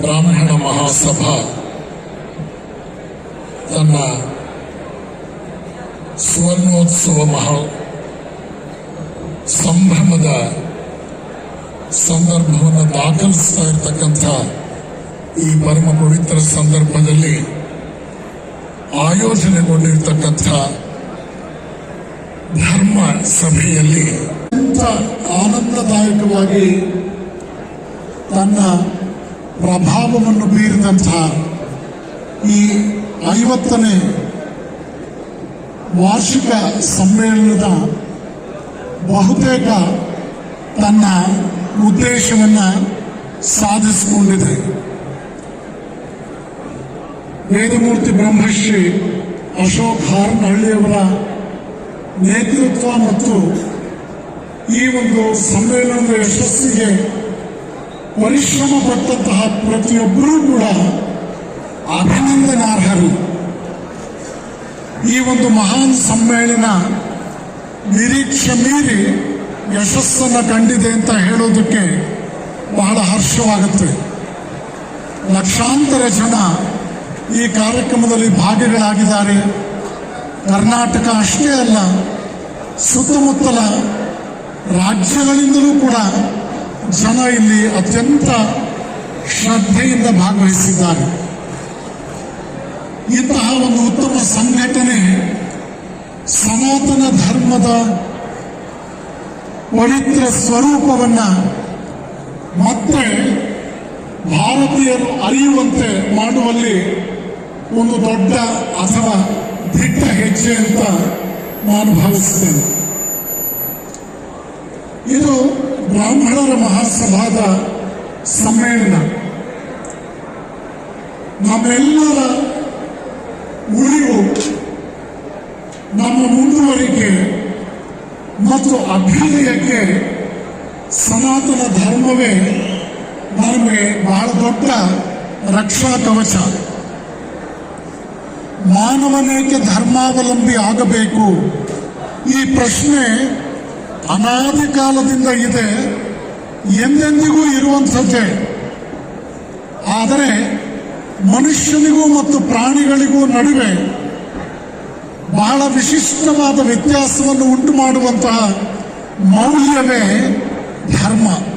ಬ್ರಾಹ್ಮಣ ಮಹಾಸಭಾ ತನ್ನ ಸುವರ್ಣೋತ್ಸವ ಮಹಾ ಸಂಭ್ರಮದ ಸಂದರ್ಭವನ್ನು ದಾಖಲಿಸ್ತಾ ಇರತಕ್ಕಂಥ ಈ ಪರಮ ಪವಿತ್ರ ಸಂದರ್ಭದಲ್ಲಿ ಆಯೋಜನೆಗೊಂಡಿರ್ತಕ್ಕಂಥ ಧರ್ಮ ಸಭೆಯಲ್ಲಿ ಅತ್ಯಂತ ಆನಂದದಾಯಕವಾಗಿ ತನ್ನ ಪ್ರಭಾವವನ್ನು ಬೀರಿದಂತಹ ಈ ಐವತ್ತನೇ ವಾರ್ಷಿಕ ಸಮ್ಮೇಳನದ ಬಹುತೇಕ ತನ್ನ ಉದ್ದೇಶವನ್ನು ಸಾಧಿಸಿಕೊಂಡಿದೆ. ವೇದಮೂರ್ತಿ ಬ್ರಹ್ಮಶ್ರೀ ಅಶೋಕ್ ಹಾರನಹಳ್ಳಿಯವರ ನೇತೃತ್ವ ಮತ್ತು ಈ ಒಂದು ಸಮ್ಮೇಳನದ ಯಶಸ್ಸಿಗೆ ಪರಿಶ್ರಮ ಪಟ್ಟಂತಹ ಪ್ರತಿಯೊಬ್ಬರೂ ಕೂಡ ಅಭಿನಂದನಾರ್ಹರು. ಈ ಒಂದು ಮಹಾನ್ ಸಮ್ಮೇಳನ ನಿರೀಕ್ಷೆ ಮೀರಿ ಯಶಸ್ಸನ್ನು ಕಂಡಿದೆ ಅಂತ ಹೇಳೋದಕ್ಕೆ ಬಹಳ ಹರ್ಷವಾಗುತ್ತೆ. ಲಕ್ಷಾಂತರ ಜನ ಈ ಕಾರ್ಯಕ್ರಮದಲ್ಲಿ ಭಾಗಿಗಳಾಗಿದ್ದಾರೆ. ಕರ್ನಾಟಕ ಅಷ್ಟೇ ಅಲ್ಲ, ಸುತ್ತಮುತ್ತಲ ರಾಜ್ಯಗಳಿಂದಲೂ ಕೂಡ ಜನ ಇಲ್ಲಿ ಅತ್ಯಂತ ಶ್ರದ್ಧೆಯಿಂದ ಭಾಗವಹಿಸಿದ್ದಾರೆ. ಇಂತಹ ಒಂದು ಉತ್ತಮ ಸಂಘಟನೆ ಸನಾತನ ಧರ್ಮದ ಪವಿತ್ರ ಸ್ವರೂಪವನ್ನ ಮತ್ತೆ ಭಾರತೀಯರು ಅರಿಯುವಂತೆ ಮಾಡುವಲ್ಲಿ ಒಂದು ದೊಡ್ಡ ಅಥವಾ ದಿಟ್ಟ ಹೆಜ್ಜೆ ಅಂತ ನಾನು ಭಾವಿಸುತ್ತೇನೆ. ಇದು ಬ್ರಾಹ್ಮಣರ ಮಹಾಸಭಾದ ಸಮ್ಮೇಳನ. ನಮ್ಮೆಲ್ಲರ ಉಳಿವು ನಮ್ಮ ಮುಂದುವರಿಕೆ ಮತ್ತು ಅಭ್ಯುದಯಕ್ಕೆ ಸನಾತನ ಧರ್ಮವೇ ನಮಗೆ ಬಹಳ ದೊಡ್ಡ ರಕ್ಷಾ ಕವಚ. ಮಾನವನೇಕೆ ಧರ್ಮಾವಲಂಬಿ ಆಗಬೇಕು? ಈ ಪ್ರಶ್ನೆ ಅನಾದಿ ಕಾಲದಿಂದ ಇದೆ. ಎಂದೆಂದಿಗೂ ಇರುವಂಥದ್ದೇ ಆದರೆ ಮನುಷ್ಯನಿಗೂ ಮತ್ತು ಪ್ರಾಣಿಗಳಿಗೂ ನಡುವೆ ಬಹಳ ವಿಶಿಷ್ಟವಾದ ವ್ಯತ್ಯಾಸವನ್ನು ಉಂಟು ಮಾಡುವಂತಹ ಮೌಲ್ಯವೇ ಧರ್ಮ.